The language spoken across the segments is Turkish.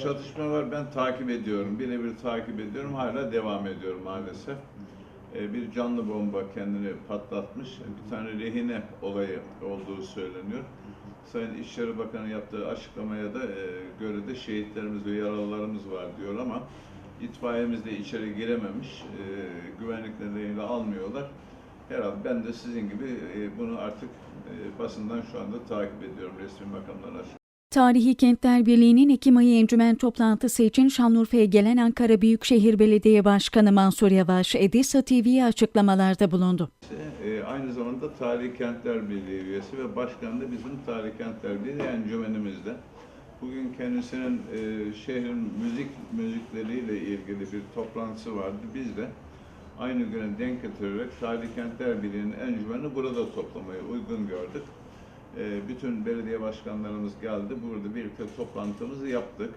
çatışma var. Ben takip ediyorum. Birebir takip ediyorum. Hala devam ediyorum maalesef. Ee, bir canlı bomba kendini patlatmış. Bir tane rehine olayı olduğu söyleniyor. Sayın İçişleri Bakanı yaptığı açıklamaya da e, göre de şehitlerimiz ve yaralılarımız var diyor ama itfaiyemiz de içeri girememiş. E, güvenlik almıyorlar. Herhalde ben de sizin gibi e, bunu artık e, basından şu anda takip ediyorum resmi makamlar. Tarihi Kentler Birliği'nin Ekim ayı encümen toplantısı için Şanlıurfa'ya gelen Ankara Büyükşehir Belediye Başkanı Mansur Yavaş, Edisa TV'ye açıklamalarda bulundu. E, aynı zamanda Tarihi Kentler Birliği üyesi ve başkan da bizim Tarihi Kentler Birliği encümenimizde. Bugün kendisinin e, şehrin müzik müzikleriyle ilgili bir toplantısı vardı. Biz de aynı güne denk getirerek Tarihi Kentler Birliği'nin encümeni burada toplamayı uygun gördük. E, bütün belediye başkanlarımız geldi. Burada birlikte toplantımızı yaptık.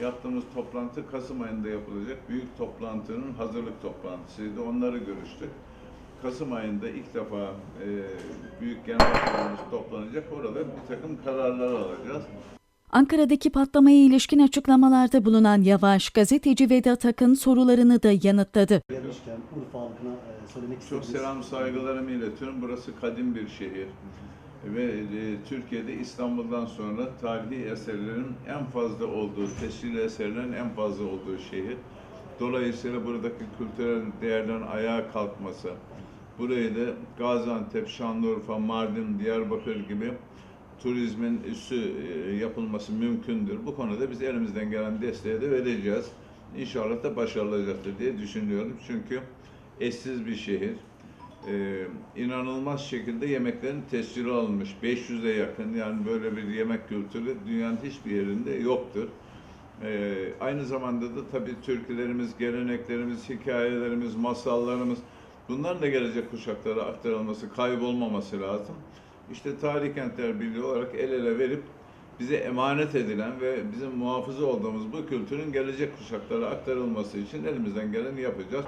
Yaptığımız toplantı Kasım ayında yapılacak büyük toplantının hazırlık toplantısıydı. Onları görüştük. Kasım ayında ilk defa e, büyük genel kurulumuz toplanacak. Orada bir takım kararlar alacağız. Ankara'daki patlamaya ilişkin açıklamalarda bulunan Yavaş, gazeteci Vedat Akın sorularını da yanıtladı. Gelmişken Urfa halkına e, söylemek Çok selam saygılarımı iletiyorum. Burası kadim bir şehir. Ve e, Türkiye'de İstanbul'dan sonra tarihi eserlerin en fazla olduğu, tescilli eserlerin en fazla olduğu şehir. Dolayısıyla buradaki kültürel değerlerin ayağa kalkması, burayı da Gaziantep, Şanlıurfa, Mardin, Diyarbakır gibi turizmin üssü e, yapılması mümkündür. Bu konuda biz elimizden gelen desteği de vereceğiz. İnşallah da başarılacaktır diye düşünüyorum. Çünkü eşsiz bir şehir. Ee, inanılmaz şekilde yemeklerin tescili alınmış. 500'e yakın yani böyle bir yemek kültürü dünyanın hiçbir yerinde yoktur. Ee, aynı zamanda da tabii türkülerimiz, geleneklerimiz, hikayelerimiz, masallarımız bunların da gelecek kuşaklara aktarılması, kaybolmaması lazım. İşte Tarih Kentler Birliği olarak el ele verip bize emanet edilen ve bizim muhafızı olduğumuz bu kültürün gelecek kuşaklara aktarılması için elimizden geleni yapacağız.